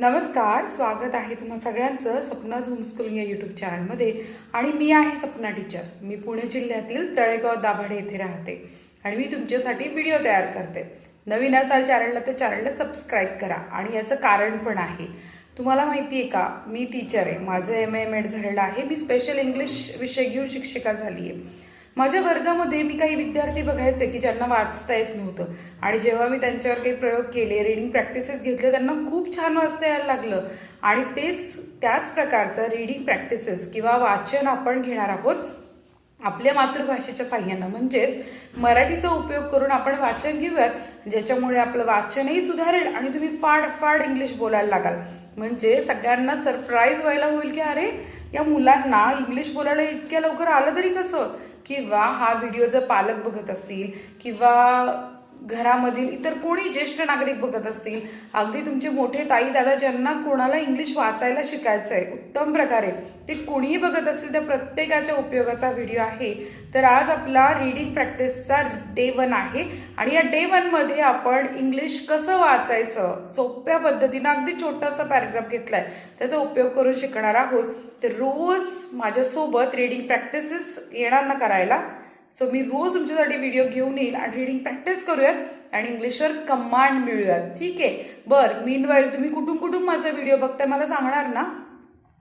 नमस्कार स्वागत आहे तुम्हा सगळ्यांचं सपना झूम या यूट्यूब चॅनलमध्ये आणि मी आहे सपना टीचर मी पुणे जिल्ह्यातील तळेगाव दाभाडे येथे राहते. आणि मी तुमच्यासाठी व्हिडिओ तयार करते. नवीन असाल चॅनलला तर चॅनलला सबस्क्राईब करा. आणि याचं कारण पण आहे. तुम्हाला माहिती आहे का? मी टीचर आहे. माझं एम एम एड झालेलं आहे. मी स्पेशल इंग्लिश विषय घेऊन शिक्षिका झाली आहे माझ्या वर्गामध्ये मी काही विद्यार्थी बघायचे की ज्यांना वाचता येत नव्हतं. आणि जेव्हा मी त्यांच्यावर काही प्रयोग केले रिडिंग प्रॅक्टिसेस घेतले त्यांना खूप छान वाचता यायला लागलं. आणि तेच त्याच प्रकारचं रिडिंग प्रॅक्टिसेस किंवा वाचन आपण घेणार आहोत आपल्या मातृभाषेच्या साह्यानं. म्हणजेच मराठीचा उपयोग करून आपण वाचन घेऊयात ज्याच्यामुळे आपलं वाचनही सुधारेल आणि तुम्ही फाड फाड इंग्लिश बोलायला लागाल. म्हणजे सगळ्यांना सरप्राईज व्हायला होईल की अरे या मुलांना इंग्लिश बोलायला इतक्या लवकर आलं तरी कसं? किंवा हा व्हिडिओ जर पालक बघत असतील किंवा घरामधील इतर कोणी ज्येष्ठ नागरिक बघत असतील. अगदी तुमचे मोठे ताई दादा ज्यांना कोणाला इंग्लिश वाचायला शिकायचं आहे उत्तम प्रकारे ते कोणीही बघत असतील तर प्रत्येकाच्या उपयोगाचा व्हिडिओ आहे. तर आज आपला रीडिंग प्रॅक्टिसचा डे वन आहे आणि या डे वनमध्ये आपण इंग्लिश कसं वाचायचं सोप्या पद्धतीनं अगदी छोटासा पॅराग्राफ घेतलाय. त्याचा उपयोग करून शिकणार आहोत. तर रोज माझ्यासोबत रीडिंग प्रॅक्टिसेस येणार ना करायला? सो मी रोज तुमच्यासाठी व्हिडिओ घेऊन येईल आणि रीडिंग प्रॅक्टिस करूयात आणि इंग्लिशवर कमांड मिळूयात. ठीक आहे? बरं मीन वाईल तुम्ही कुठून कुठून माझा व्हिडिओ बघताय मला सांगणार ना?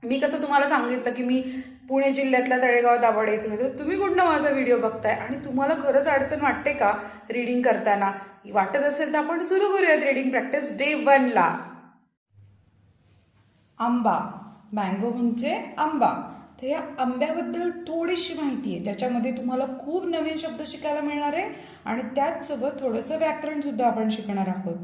मी कसं तुम्हाला सांगितलं की मी पुणे जिल्ह्यातल्या तळेगाव दाभाडे इथून येतो. तुम्ही कुठनं माझा व्हिडिओ बघताय? आणि तुम्हाला खरंच अडचण वाटते का रीडिंग करताना? वाटत असेल तर आपण सुरू करूयात रीडिंग प्रॅक्टिस डे वनला आंबा. मँगो म्हणजे आंबा. तर या आंब्याबद्दल थोडीशी माहिती आहे. ज्याच्यामध्ये तुम्हाला खूप नवीन शब्द शिकायला मिळणार आहे आणि त्याचसोबत थोडंसं व्याकरण सुद्धा आपण शिकणार आहोत.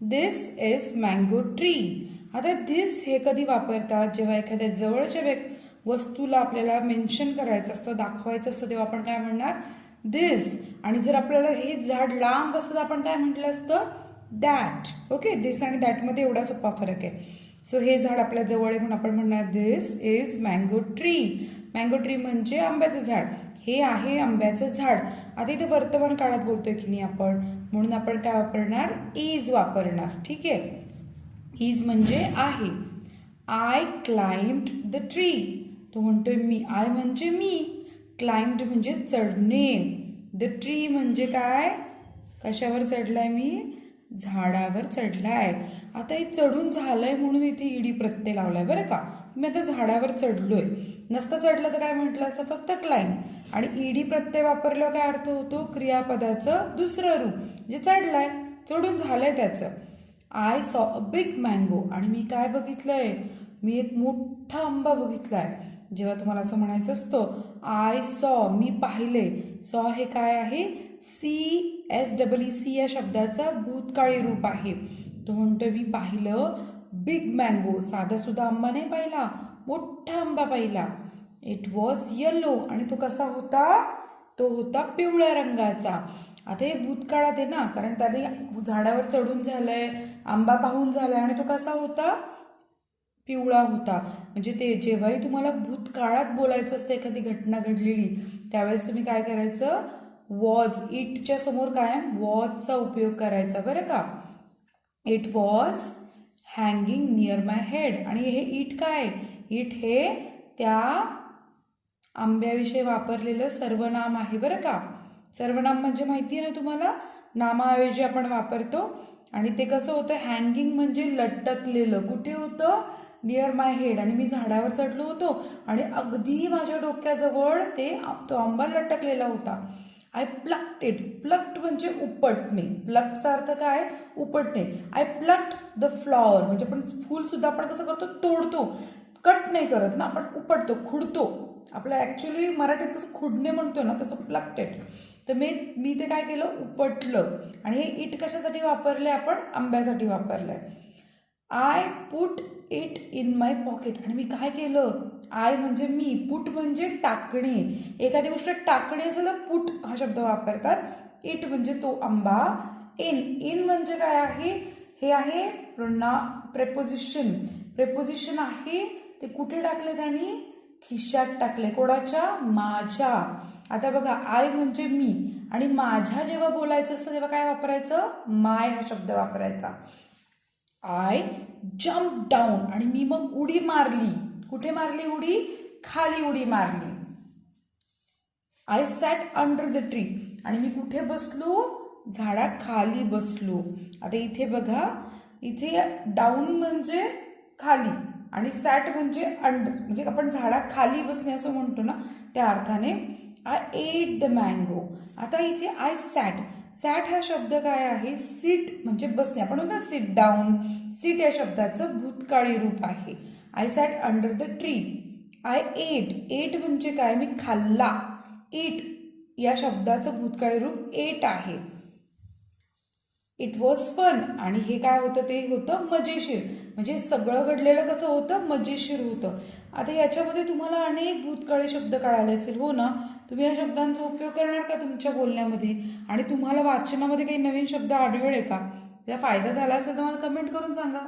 दिस इज मँगो ट्री आता दिस हे कधी वापरतात? जेव्हा एखाद्या जवळच्या व्यक् वस्तूला आपल्याला मेन्शन करायचं असतं दाखवायचं असतं तेव्हा आपण काय म्हणणार? दिस आणि जर आपल्याला हे झाड लांब असतं तर आपण काय म्हटलं असतं? दॅट ओके दिस आणि दॅटमध्ये एवढा सोपा फरक आहे. सो हे झाड आपल्या जवळ आहे म्हणून आपण म्हणणार this is mango tree mango tree म्हणजे आंब्याचं झाड. हे आहे आंब्याचं झाड. आता इथे वर्तमान काळात बोलतोय की नाही आपण म्हणून आपण काय वापरणार इज वापरणार. ठीक आहे? इज म्हणजे आहे. आय क्लाइम्ड द ट्री तो म्हणतोय मी आय म्हणजे मी. क्लाइम्ड म्हणजे चढणे. द ट्री म्हणजे काय? कशावर चढलाय मी? झाडावर चढलाय. आता हे चढून झालंय म्हणून इथे इडी प्रत्यय लावलाय बरं का. मी आता झाडावर चढलोय. नसतं चढलं तर काय म्हटलं असतं? फक्त क्लाइम आणि ईडी प्रत्यय वापरल्यावर काय अर्थ होतो? क्रियापदाचं दुसरं रूप. म्हणजे चढलाय चढून झालंय त्याचं. I saw a big mango आणि मी काय बघितलंय? मी एक मोठा आंबा बघितलाय. जेव्हा तुम्हाला असं म्हणायचं असतं आय सॉ मी पाहिले. सॉ हे काय आहे? सी एस डबल सी या शब्दाचा भूतकाळी रूप आहे. तो म्हणतोय मी पाहिलं बिग मँगो साधा सुद्धा आंबा नाही पाहिला मोठा आंबा पाहिला. इट वॉज येलो आणि तो कसा होता? तो होता पिवळ्या रंगाचा. आता हे भूतकाळात आहे ना कारण त्याने झाडावर चढून झालंय आंबा पाहून झालाय आणि तो कसा होता? पिवळा होता. म्हणजे ते जेव्हाही तुम्हाला भूतकाळात बोलायचं असतं एखादी घटना घडलेली त्यावेळेस तुम्ही काय करायचं? वॉज इटच्या समोर कायम वॉजचा उपयोग करायचा बरं का? It was hanging near my head आणि हे इट काय? इट हे त्या आंब्याविषयी वापरलेलं सर्वनाम आहे बरं का? सर्वनाम म्हणजे माहिती आहे ना तुम्हाला? नामाऐवजी आपण वापरतो. आणि ते कसं होतं? हँगिंग म्हणजे लटकलेलं. कुठे होतं? नियर माय हेड आणि मी झाडावर चढलो होतो. आणि अगदी माझ्या डोक्याजवळ ते तो आंबा लटकलेला होता. आय प्लक्ट इट प्लक्ट म्हणजे उपटणे. प्लक्टचा अर्थ काय? उपटणे. आय प्लक्ट द फ्लॉवर म्हणजे आपण फूल सुद्धा आपण कसं करतो? तोडतो. कट नाही करत ना आपण उपटतो खुडतो. आपलं ॲक्च्युली मराठीत कसं खुडणे म्हणतो ना तसं प्लक्टेड तर मी मी ते काय केलं? उपटलं. आणि हे इट कशासाठी वापरले आपण? आंब्यासाठी वापरलं आहे I put it in my pocket आणि मी काय केलं? आय म्हणजे मी. पुट म्हणजे टाकणे. एखादी गोष्ट टाकणे असेल तर पुट हा शब्द वापरतात. इट म्हणजे तो आंबा. इन इन म्हणजे काय आहे? हे आहे प्रोना प्रेपोजिशन प्रेपोजिशन आहे ते कुठे टाकले त्यांनी? खिशात टाकले. कोणाच्या? माझ्या. आता बघा आय म्हणजे मी. आणि माझ्या जेव्हा बोलायचं असतं तेव्हा काय वापरायचं? माय हा शब्द वापरायचा. आय जम्प डाऊन आणि मी मग उडी मारली. कुठे मारली उडी? खाली उडी मारली. I sat under the tree आणि मी कुठे बसलो? झाडाखाली बसलो. आता इथे बघा. इथे डाऊन म्हणजे खाली आणि सॅट म्हणजे अंडर म्हणजे आपण झाडाखाली बसणे असं म्हणतो ना त्या अर्थाने आय एट द मँगो आता इथे आय सॅट सॅट हा शब्द काय आहे? सीट म्हणजे बसणे. आपण म्हणतो सीट डाऊन सीट या शब्दाचं भूतकाळी रूप आहे. I sat under the tree I ate ate म्हणजे काय? मी खाल्ला. इट या शब्दाचं भूतकाळी रूप एट आहे. इट वॉज फन आणि हे काय होतं? ते होतं मजेशीर. म्हणजे सगळं घडलेलं कसं होतं? मजेशीर होतं. आता याच्यामध्ये तुम्हाला अनेक भूतकाळी शब्द कळाले असतील हो ना? तुम्ही या शब्दांचा उपयोग करणार का तुमच्या बोलण्यामध्ये? आणि तुम्हाला वाचनामध्ये काही नवीन शब्द आढळले का? त्याचा फायदा झाला असेल तर मला कमेंट करून सांगा.